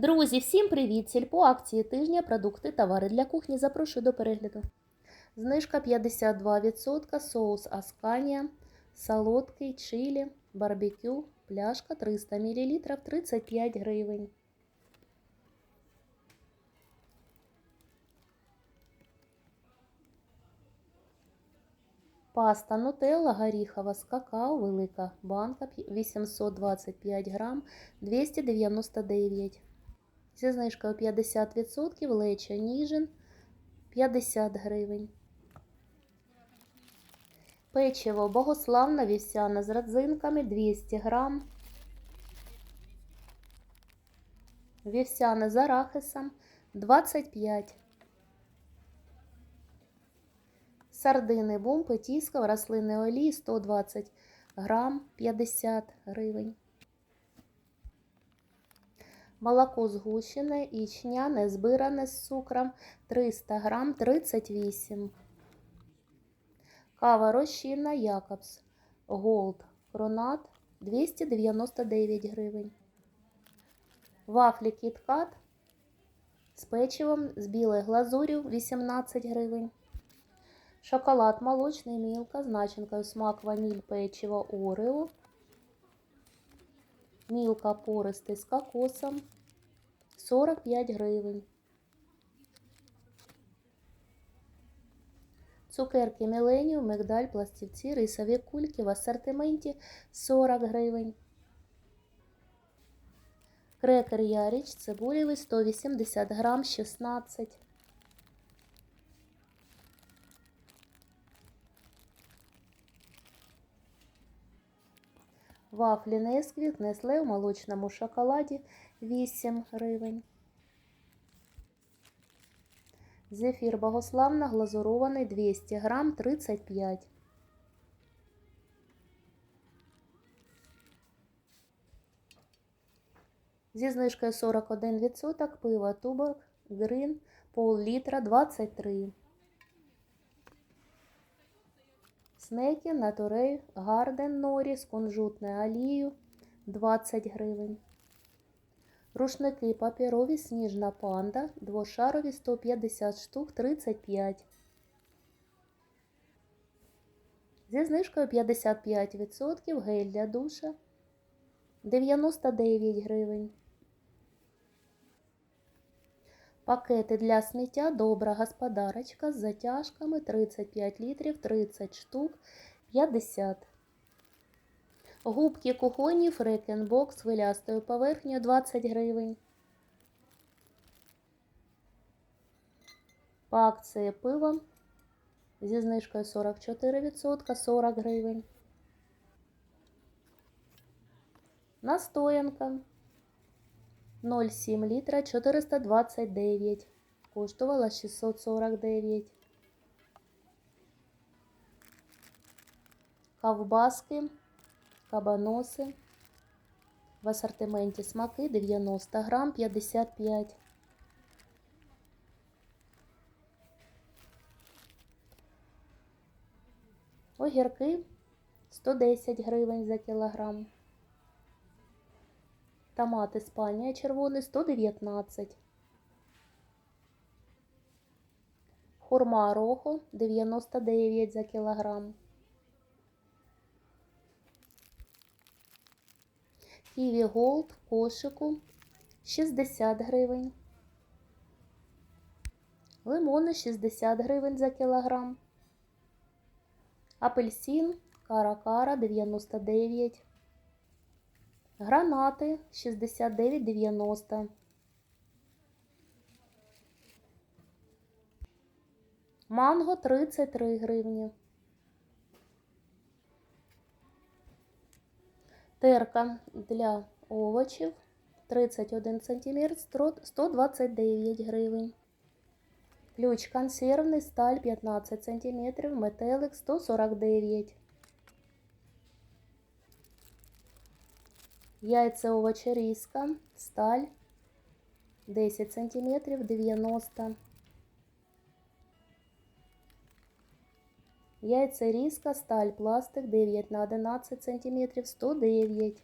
Друзі, всім привіт! Сільпо акції тижня, продукти, товари для кухні. Запрошую до перегляду. Знижка 52%, соус Асканія, солодкий, чилі, барбекю, пляшка 300 мл, 35 гривень. Паста нутелла горіхова з какао, велика банка 825 грам, 299. Зі знижкою 50% лечо ніжин 50 гривень. Печиво богославна вівсяна з родзинками 200 грам. Вівсяне з арахисом 25 Сардини бумпи тіска в рослинної олії 120 грам 50 гривень. Молоко згущене і ячняне збиране з цукром 300 грам 38. Кава розчинна Якобс Голд Кронат 299 гривень. Вафлі Кіткат з печивом з білою глазур'ю 18 гривень. Шоколад молочний мілка з начинкою смак ваніль печиво Орео. Мілка пористий з кокосом 45 гривень. Цукерки Міленіум, мигдаль, пластівці, рисові кульки в асортименті 40 гривень. Крекер Яріч цибулєвий 180 грам 16 Вафлі Несквік несле в молочному шоколаді 8 гривень. Зефір Богославна глазурований 200 грам 35. Зі знижкою 41% пиво Туборг Грин пол літра 23. Снеки Натурей Гарден Норі з кунжутною олією 20 гривень. Рушники паперові Сніжна панда, двошарові 150 штук 35. Зі знижкою 55% гель для душа 99 гривень. Пакети для сміття добра господарочка з затяжками 35 літрів 30 штук 50. Губки кухонні фрекенбокс хвилястою поверхнею 20 гривень. По акції пиво зі знижкою 44% 40 гривень. Настоянка 0,7 літра 429. Коштувала 649. Ковбаски, кабаноси. В асортименті смаки 90 грам 55. Огірки 110 гривень за кілограм. Томат Іспанія червоний 119. Хурма рохо 99 за кілограм. Ківі Голд кошику 60 гривень. Лимони 60 гривень за кілограм. Апельсин Кара-Кара 99 Гранати 69,90. Манго 33 гривні. Терка для овочів 31 см 129 гривень. Ключ консервний сталь 15 см, метелик 149 Яйця овочерізка, сталь 10 см 90. Яйця різка, сталь, пластик 9 на 11 см 109.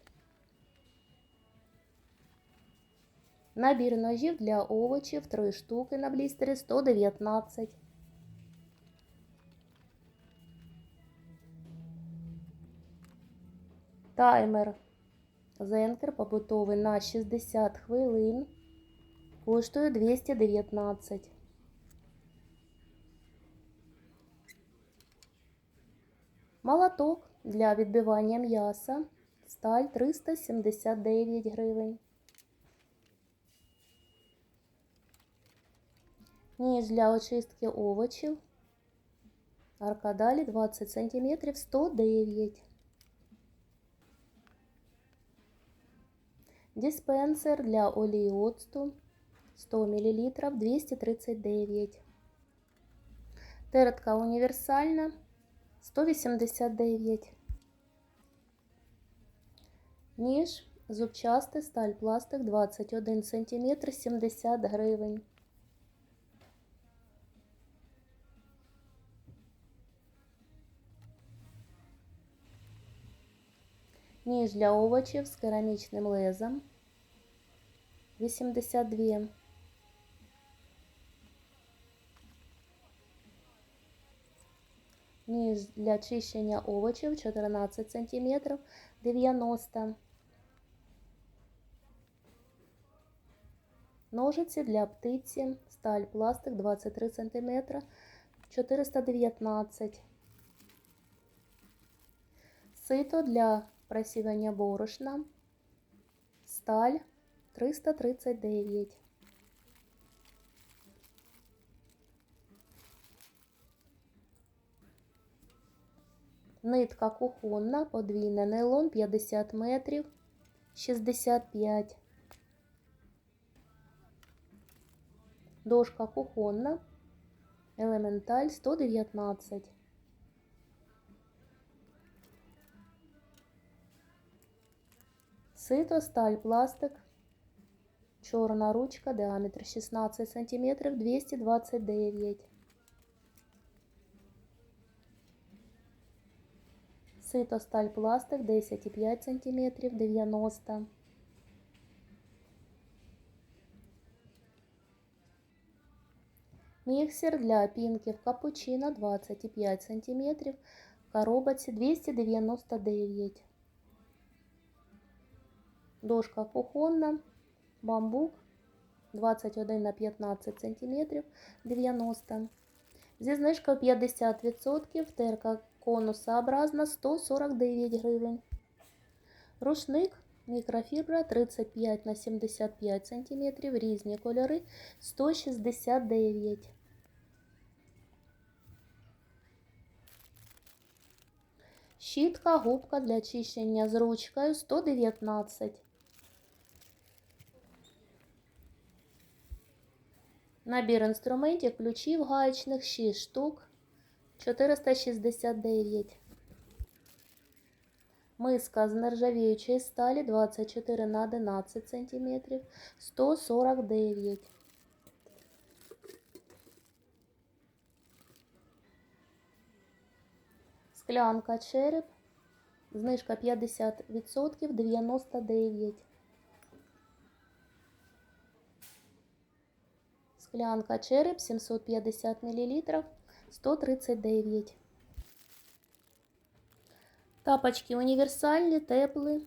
Набір ножів для овочів 3 штуки на блістері 119. Таймер Зенкер побутовий на 60 хвилин. Коштує 219. Молоток для відбивання м'яса. Сталь 379 гривень. Ніж для очистки овочів. Аркадалі 20 см 109. Диспенсер для олії оцту 100 мл 239. Тертка універсальна 189. Ніж зубчастий сталь пластик 21 см 70 гривень. Ніж для овочів з керамічним лезом 82. Ніж для чищення овочів 14 см 90. Ножиці для птиці, сталь пластик 23 см 419. Сито для просівання борошна, сталь 339. Нитка кухонна, подвійна нейлон 50 метрів 65. Дошка кухонна, елементаль 119. Сито, сталь, пластик, чорна ручка, діаметр 16 см 229. Сито, сталь, пластик 10,5 см 90. Міксер для пінків капучино 25 см, в коробці 299. Дошка кухонна, бамбук 21 на 15 см 90. Зі знижкою 50% терка конусообразна 149 гривень. Рушник мікрофібра 35 на 75 см, різні кольори 169. Щітка, губка для чищення з ручкою 119. Набір інструментів, ключів гаечних 6 штук 469. Миска з нержавіючої сталі 24 на 11 см 149. Склянка череп. Знижка 50% 99. Склянка череп 750 мл 139. Тапочки універсальні, теплі.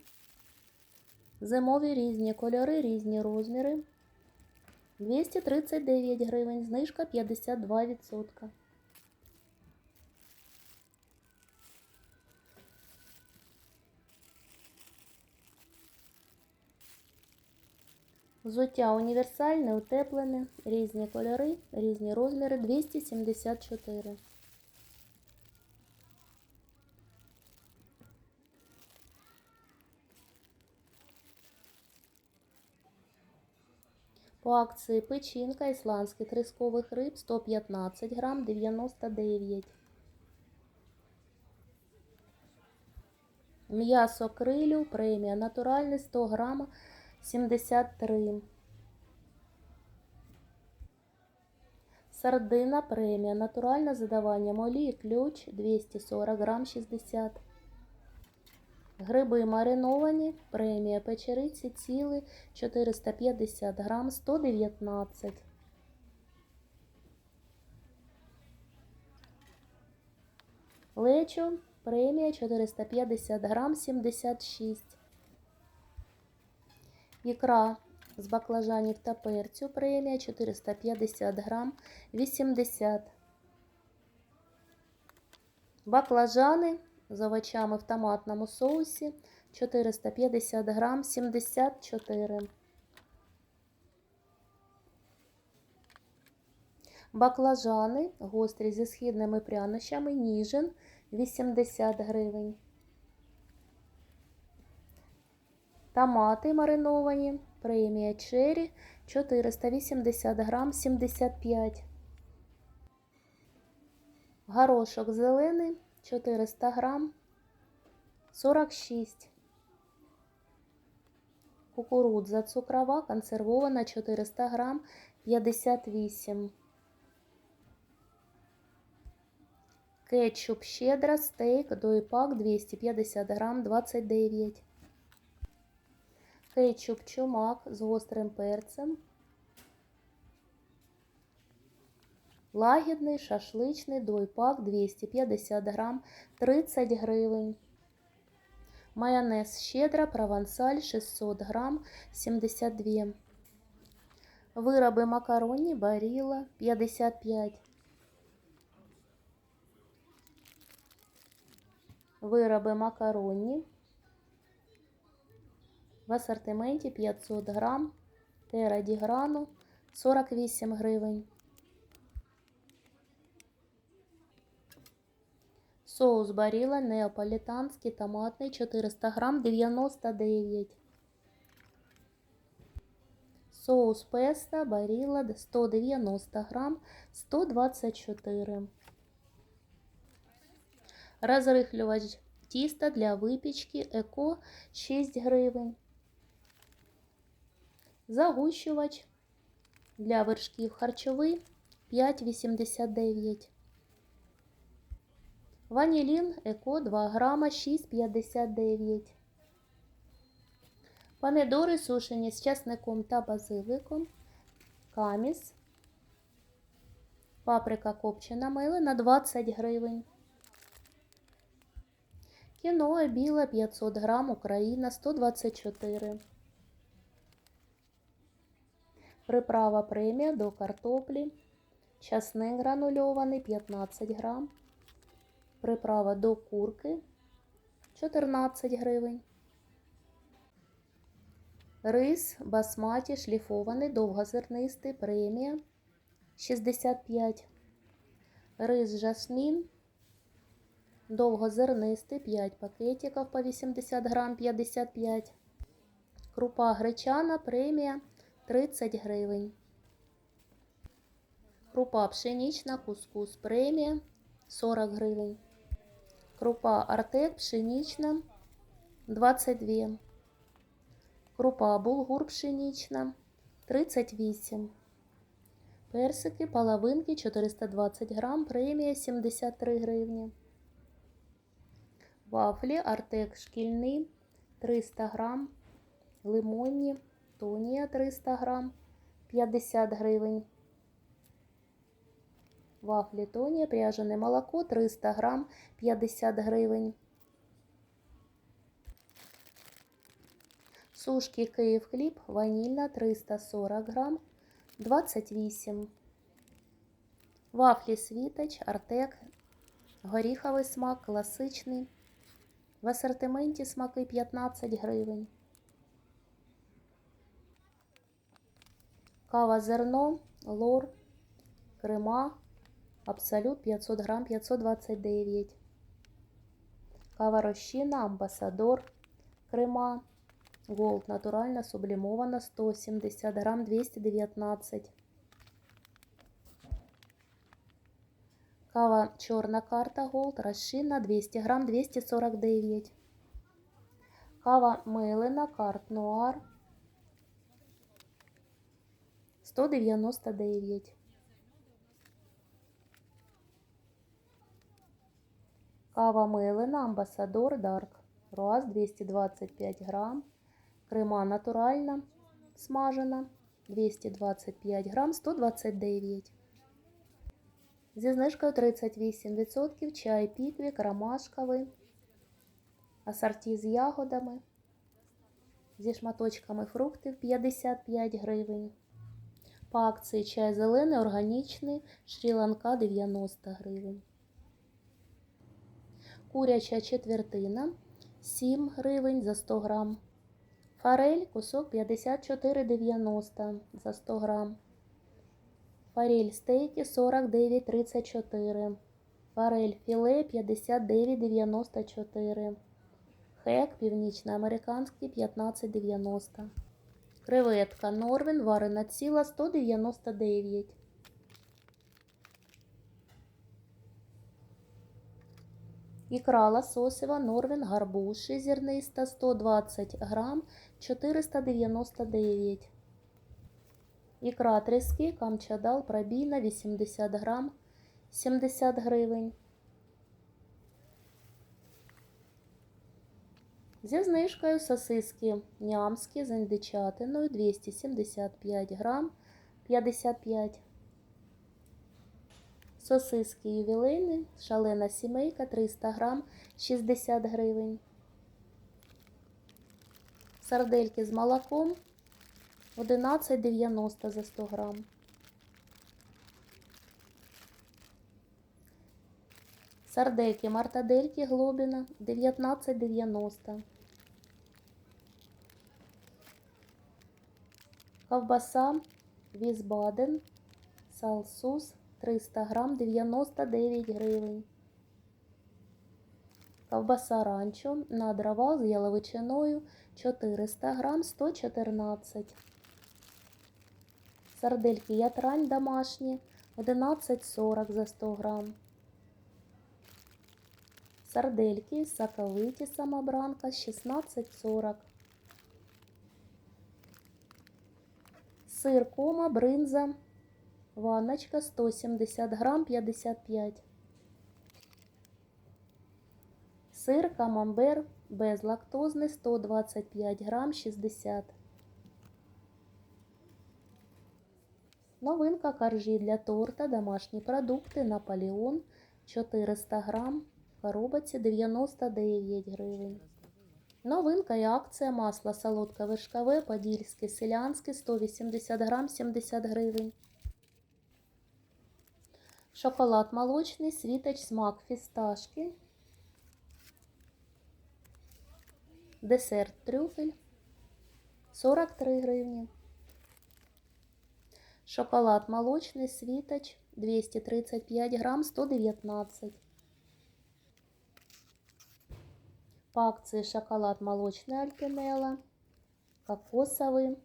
Зимові різні кольори, різні розміри. 239 гривень, знижка 52%. Взуття універсальне, утеплене, різні кольори, різні розміри 274. По акції печінка ісландських тріскових риб 115 грам 99. М'ясо крилю премія натуральне 100 грам 73. Сардина премія натуральне задавання олії ключ 240 грам 60. Гриби мариновані, премія печериці ціли 450 грам 119. Лечо, премія 450 грам 76. Ікра з баклажанів та перцю, премія 450 грам 80. Баклажани з овочами в томатному соусі 450 грам 74. Баклажани гострі зі східними прянощами ніжин 80 гривень. Томати мариновані, премія черрі 480 грам 75. Горошок зелений 400 грам 46. Кукурудза цукрова консервована 400 грам 58. Кетчуп щедра стейк доїпак 250 грам 29. Кетчуп чумак з гострим перцем. Лагідний шашличний дойпак 250 грам 30 гривень. Майонез щедра провансаль 600 грам 72. Вироби макароні баріла 55. Вироби макароні в асортименті 500 грам тера діграну 48 гривень. Соус баріла неаполітанський томатний 400 грам 99. Соус песто баріла 190 грам 124. Розрихлювач тіста для випічки еко 6 гривень. Загущувач для вершків харчовий 5,89. Ванілін еко 2 грама 6,59. Помідори сушені з часником та базиликом. Каміс. Паприка копчена милена 20 гривень. Кіноа біла 500 грам, Україна 124. Приправа премія до картоплі. Часник гранульований 15 грам. Приправа до курки 14 гривень. Рис басматі шліфований, довгозернистий, премія 65. Рис жасмін довгозернистий 5 пакетиків по 80 грам 55. Крупа гречана премія 30 гривень. Крупа пшенічна кускус премія 40 гривень. Крупа артек пшенічна 22. Крупа булгур пшенічна 38. Персики, половинки 420 грам, премія 73 гривні. Вафлі артек шкільний 300 грам, лимонні, тонія 300 грам, 50 гривень. Вафлі Тонія, пряжене молоко 300 грам 50 гривень. Сушки Київ хліб, ванільна 340 грам 28. Вафлі світоч, артек, горіховий смак, класичний. В асортименті смаки 15 гривень. Кава зерно, лор, крема. Абсолют 500 грам 529. Кава розчина, амбасадор, крема. Голд натуральна, сублімована 170 грам 219. Кава чорна карта Голд, розчинна 200 грам 249. Кава милина, карт нуар 199. Кава милина, амбасадор Дарк круаз 225 грам, крема натуральна, смажена 225 грам, 129. Зі знижкою 38% чай піквік, ромашковий, асорті з ягодами, зі шматочками фруктів 55 гривень. По акції чай зелений, органічний, Шрі-Ланка 90 гривень. Куряча четвертина 7 гривень за 100 грам. Форель кусок 54,90 за 100 грам. Форель стейки 49,34. Форель філе 59,94. Хек північноамериканський 15,90. Креветка Норвен варена ціла 199. Ікра лососева Норвен гарбуз зерниста 120 грам 499. Ікра трески камчадал пробійна 80 грам 70 гривень. Зі знижкою сосиски нямські з індичатиною 275 грам 55. Сосиски ювілейні, шалена сімейка 300 грам 60 гривень. Сардельки з молоком 11,90 за 100 грам. Сардельки мартадельки глобіна 19,90. Ковбаса Візбаден Салсус 300 грам 99 гривень. Ковбаса ранчо на дрова з яловичиною 400 грам 114. Сардельки ятрань домашні 11,40 за 100 грам. Сардельки соковиті самобранка 16,40. Сир кома бринза Ванночка 170 грам 55. Сир камамбер безлактозний 125 грам 60. Новинка коржі для торта, домашні продукти, Наполеон 400 грам, коробці 99 гривень. Новинка і акція масло солодке вершкове, подільське, селянське 180 грам 70 гривень. Шоколад молочний, світоч, смак фісташки. Десерт трюфель 43 гривні. Шоколад молочний, світоч 235 грам 119. По акции шоколад молочный Альпинелла, кокосовый.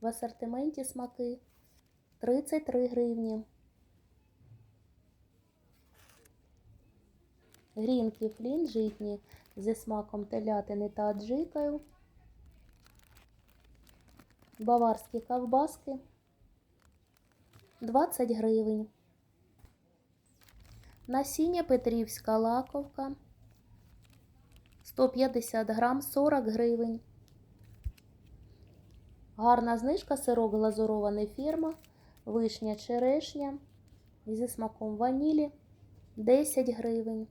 В ассортименті смаки 33 гривні. Грінки флін житні зі смаком телятини та аджикою. Баварські ковбаски 20 гривень. Насіння Петрівська лаковка 150 грам 40 гривень. Гарна знижка сирок глазурований фірма, вишня черешня зі смаком ванілі 10 гривень.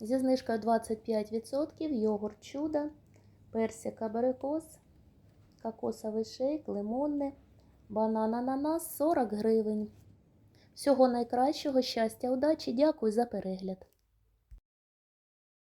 Зі знижкою 25% йогурт чудо, персик абрикос, кокосовий шейк, лимонне, банан ананас 40 гривень. Всього найкращого, щастя, удачі! Дякую за перегляд!